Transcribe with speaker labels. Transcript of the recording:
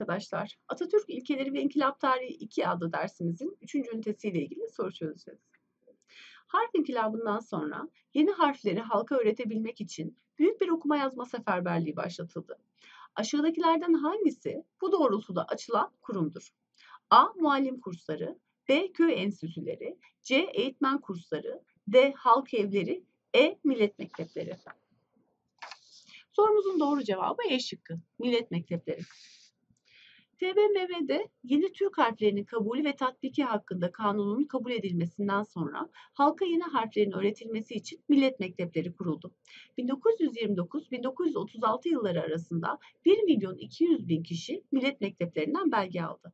Speaker 1: arkadaşlar. Atatürk İlkeleri ve İnkılap Tarihi 2 adlı dersimizin 3. ünitesiyle ilgili soru çözeceğiz. Harf inkılabından sonra yeni harfleri halka öğretebilmek için büyük bir okuma yazma seferberliği başlatıldı. Aşağıdakilerden hangisi bu doğrultuda açılan kurumdur? A. Muallim kursları, B. Köy enstitüleri, C. Eğitmen kursları, D. Halk evleri, E. Millet mektepleri. Sorumuzun doğru cevabı E şıkkı. Millet mektepleri. TBMM'de yeni Türk harflerinin kabulü ve tatbiki hakkında kanunun kabul edilmesinden sonra halka yeni harflerin öğretilmesi için millet mektepleri kuruldu. 1929-1936 yılları arasında 1 milyon 200 bin kişi millet mekteplerinden belge aldı.